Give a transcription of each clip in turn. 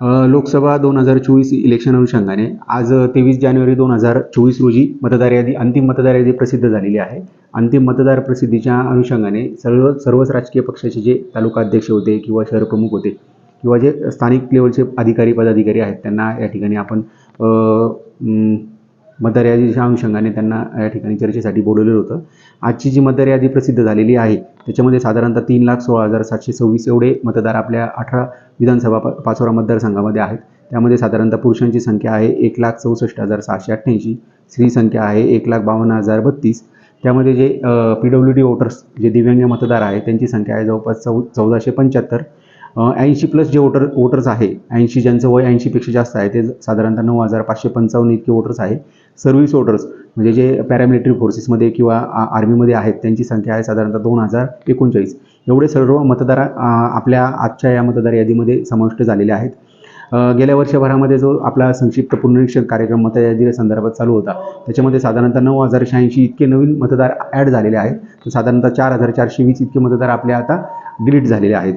लोकसभा दोन हजार चोवीस इलेक्शन अनुषंगाने आज तेवीस जानेवारी दोन हजार चोवीस रोजी मतदार यादी अंतिम मतदार यादी प्रसिद्ध झालेली आहे. अंतिम मतदार प्रसिद्धीच्या अनुषंगाने सर्व सर्वच राजकीय पक्षाचे जे तालुका अध्यक्ष होते किंवा शहर प्रमुख होते किंवा जे स्थानिक लेवलचे अधिकारी पदाधिकारी आहेत त्यांना या ठिकाणी आपण मतदार यादीच्या अनुषंगाने त्यांना या ठिकाणी चर्चेसाठी बोलवलेलं होतं. आजची जी मतदार यादी प्रसिद्ध झालेली आहे त्याच्यामध्ये साधारणतः तीन लाख सोळा हजार सातशे सव्वीस एवढे मतदार आपल्या अठरा विधानसभा पाचोरा मतदारसंघामध्ये आहेत. त्यामध्ये साधारणतः पुरुषांची संख्या आहे एक लाख चौसष्ट हजार सहाशे अठ्ठ्याऐंशी स्त्री संख्या आहे एक लाख बावन्न हजार बत्तीस. त्यामध्ये J P W D voters जे दिव्यांग मतदार आहेत त्यांची संख्या आहे जवळपास चौ चौदाशे पंच्याहत्तर. ऐंशी प्लस जे वोटर वोटर्स आहे ऐंशी ज्यांचं वय ऐंशीपेक्षा जास्त आहे ते साधारणतः नऊ हजार पाचशे पंचावन्न इतके वोटर्स आहे. सर्व्हिस वोटर्स म्हणजे जे पॅरामिलिटरी फोर्सेसमध्ये किंवा आर्मीमध्ये आहेत त्यांची संख्या आहे साधारणतः दोन हजार एकोणचाळीस. एवढे सर्व मतदार आपल्या आजच्या या मतदार यादीमध्ये समाविष्ट झालेले आहेत. गेल्या वर्षभरामध्ये जो आपला संक्षिप्त पुनरीक्षण कार्यक्रम मतदार यादी संदर्भात चालू होता त्याच्यामध्ये साधारणतः नऊ हजार शहाऐंशी इतके नवीन मतदार ॲड झालेले आहेत. तर साधारणतः चार हजार चारशे वीस इतके मतदार आपले आता डिलीट झालेले आहेत.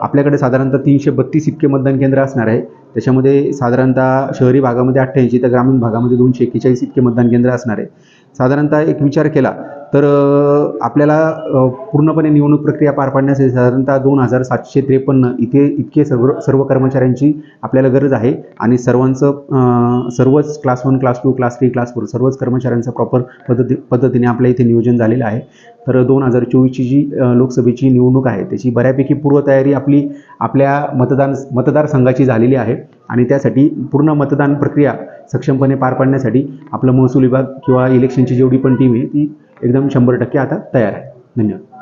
आपल्याकडे साधारणतः तीनशे बत्तीस इतके मतदान केंद्र असणार आहे. त्याच्यामध्ये साधारणतः शहरी भागामध्ये अठ्ठ्याऐंशी तर ग्रामीण भागामध्ये दोनशे एक्केचाळीस इतके मतदान केंद्र असणार आहे. साधारणतः एक विचार केला तर आपल्याला पूर्णपणे निवडणूक प्रक्रिया पार पाडण्यासाठी साधारणतः दोन हजार सातशे त्रेपन्न इथे इतके सर्व सर्व कर्मचाऱ्यांची आपल्याला गरज आहे आणि सर्वांचं सर्वच class one class two class three class four सर्वच कर्मचाऱ्यांचं प्रॉपर पद्धती पद्धतीने आपल्या इथे नियोजन झालेलं आहे. तर दोन हजार चोवीसची जी लोकसभेची निवडणूक आहे त्याची बऱ्यापैकी पूर्वतयारी आपली आपल्या मतदान मतदारसंघाची झालेली आहे. आणि त्यासाठी पूर्ण मतदान प्रक्रिया सक्षमपणे पार पाडण्यासाठी आपलं महसूल विभाग किंवा इलेक्शनची जेवढी पण टीम आहे ती एकदम शंभर टक्के आता तयार आहे. धन्यवाद.